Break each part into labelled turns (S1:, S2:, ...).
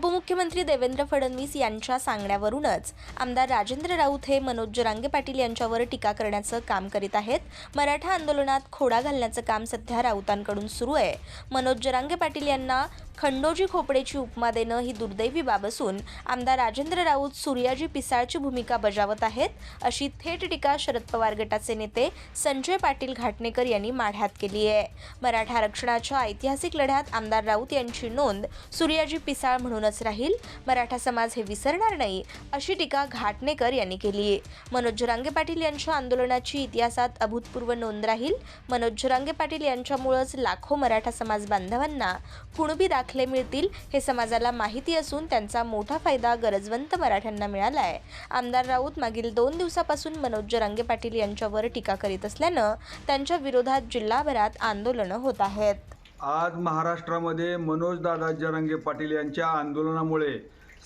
S1: उपमुख्यमंत्री देवेंद्र फडणवीस यांच्या सांगण्यावरूनच आमदार राजेंद्र राऊत हे मनोज जरांगे पाटील यांच्यावर टीका करण्याचं काम करीत आहेत. मराठा आंदोलनात खोडा घालण्याचं काम सध्या राऊतांकडून सुरू आहे. मनोज जरांगे पाटील यांना खंडोजी खोपडेची उपमा देणं ही दुर्दैवी बाब असून आमदार राजेंद्र राऊत सूर्याजी पिसाळची भूमिका बजावत आहेत अशी थेट टीका शरद पवार गटाचे नेते संजय पाटील घाटणेकर यांनी माढ्यात केली आहे. मराठा आरक्षणाच्या ऐतिहासिक लढ्यात आमदार राऊत यांची नोंद सूर्याजी पिसाळ म्हणूनच राहील मराठा समाज हे विसरणार नाही अशी टीका घाटणेकर यांनी केली आहे. मनोज जरांगे पाटील यांच्या आंदोलनाची इतिहासात अभूतपूर्व नोंद राहील मनोज रांगे पाटील यांच्यामुळंच लाखो मराठा समाज बांधवांना कुणबी दाखल दाखले मिळतील हे समाजाला माहिती असून त्यांचा मोठा फायदा गरजवंत मराठ्यांना मिळाला आहे. आमदार राऊत मागील दोन दिवसापासून मनोज जरांगे पाटील यांच्यावर टीका करीत असल्यानं त्यांच्या विरोधात जिल्हाभरात आंदोलनं होत आहेत.
S2: आज महाराष्ट्रामध्ये मनोजदादा जरांगे पाटील यांच्या आंदोलनामुळे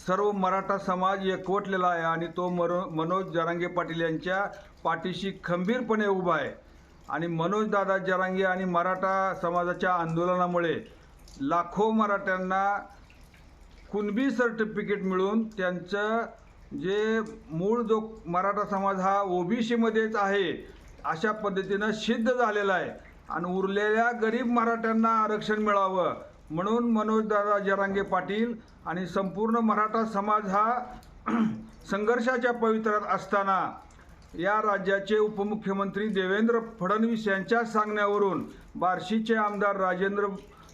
S2: सर्व मराठा समाज एकवटलेला आहे आणि तो मरो मनोज जरांगे पाटील यांच्या पाठीशी खंबीरपणे उभा आहे. आणि मनोजदादा जरांगे आणि मराठा समाजाच्या आंदोलनामुळे लाखो मराठ्यांना कुणबी सर्टिफिकेट मिळून त्यांचं जे मूळ जो मराठा समाज हा ओबीसीमध्येच आहे अशा पद्धतीनं सिद्ध झालेला आहे. आणि उरलेल्या गरीब मराठ्यांना आरक्षण मिळावं म्हणून मनोजदादा जरांगे पाटील आणि संपूर्ण मराठा समाज हा संघर्षाच्या पवित्र्यात असताना या राज्याचे उपमुख्यमंत्री देवेंद्र फडणवीस यांच्या सांगण्यावरून बार्शीचे आमदार राजेंद्र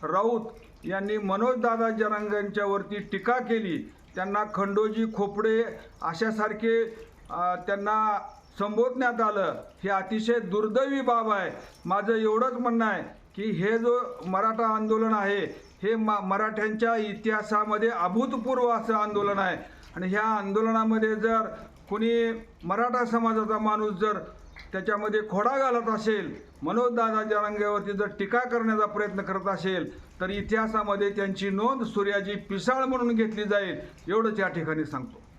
S2: राऊत यांनी मनोजदादा जरांगांच्यावरती टीका केली. त्यांना खंडोजी खोपडे अशासारखे त्यांना संबोधण्यात आलं. हे अतिशय दुर्दैवी बाब आहे. माझं एवढंच म्हणणं आहे की हे जो मराठा आंदोलन आहे हे मा मराठ्यांच्या इतिहासामध्ये अभूतपूर्व असं आंदोलन आहे. आणि ह्या आंदोलनामध्ये जर कुणी मराठा समाजाचा माणूस जर त्याच्यामध्ये खोडा घालत असेल मनोजदादाच्या रंगावरती जर टीका करण्याचा प्रयत्न करत असेल तर इतिहासामध्ये त्यांची नोंद सूर्याजी पिसाळ म्हणून घेतली जाईल एवढंच या ठिकाणी सांगतो.